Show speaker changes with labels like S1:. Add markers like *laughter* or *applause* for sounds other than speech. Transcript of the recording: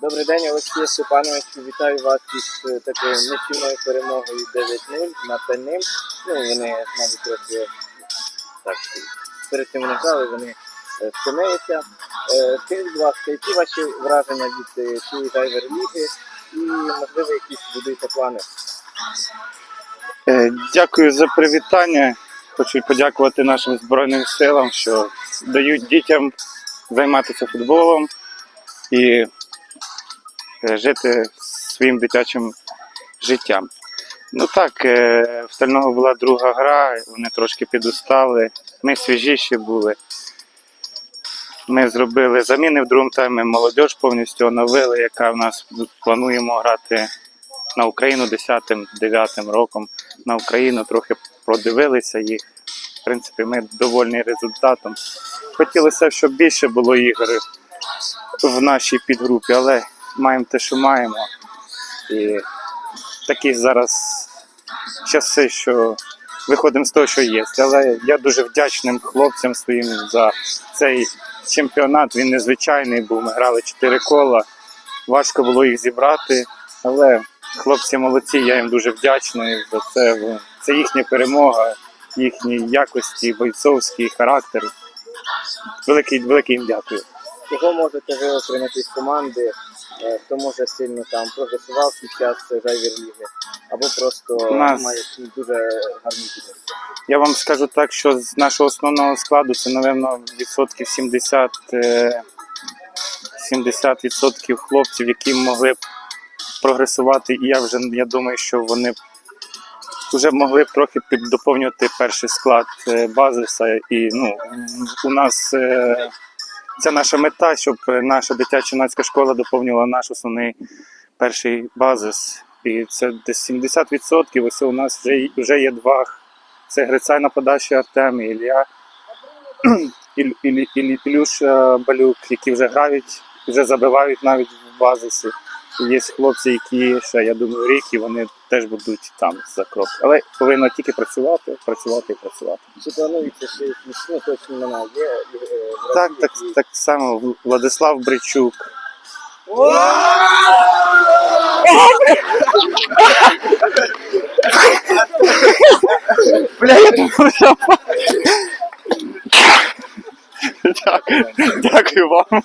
S1: Добрий день, Олексій Степанович. Вітаю вас із е, такою нечівною перемогою 9-0 над Тальним. Ну, вони, мабуть, трохи так, перед цим не грали, вони е, втомилися. Е, Скажіть, будь ласка, які ваші враження від е, цієї дайвер-ліги і, можливо, якісь будуєте плани?
S2: Е, Дякую за привітання. Хочу подякувати нашим Збройним силам, що дають дітям займатися футболом і е, жити своїм дитячим життям. Ну так, е, в Стального була друга гра, вони трошки підустали, ми свіжіші були. Ми зробили заміни в другому таймі, молодь повністю оновили, яка в нас плануємо грати на Україну 10-9 роком на Україну, трохи продивилися їх. В принципі, ми довольні результатом. Хотілося, щоб більше було ігор в нашій підгрупі, але маємо те, що маємо. І такі зараз часи, що виходимо з того, що є. Але я дуже вдячним хлопцям своїм за цей чемпіонат. Він незвичайний був. Ми грали 4 кола. Важко було їх зібрати, але хлопці молодці, я їм дуже вдячний за це. Це їхня перемога, їхні якості, бойцовський характер. Великий, великий їм дякую.
S1: Кого можете ви отримати з команди, е, хто може сильно там прогресував під час дайвер-ліги, або просто
S2: нас-
S1: має дуже гарні підтримки?
S2: Я вам скажу так, що з нашого основного складу це, напевно, відсотків 70, е, 70 відсотків хлопців, які могли б прогресувати. І я вже я думаю, що вони б вже могли б трохи піддоповнювати перший склад е, базиса. І ну, у нас е, це наша мета, щоб наша дитяча юнацька школа доповнювала наш основний перший базис. І це десь 70%. Ось у нас вже, вже є два це Грицай нападащий Артем і Ілля. *clears throat* Іль, Іль, Іль, Ілюш е, Балюк, які вже грають, вже забивають навіть в базисі. Є хлопці, які ще, я думаю, рік, і вони теж будуть там за крок. Але повинно тільки працювати, працювати і працювати.
S1: Чи планується ще якісь ну, точні імена? Є е,
S2: Так, так, так само Владислав Бричук. Бля, я. Дякую, дякую вам.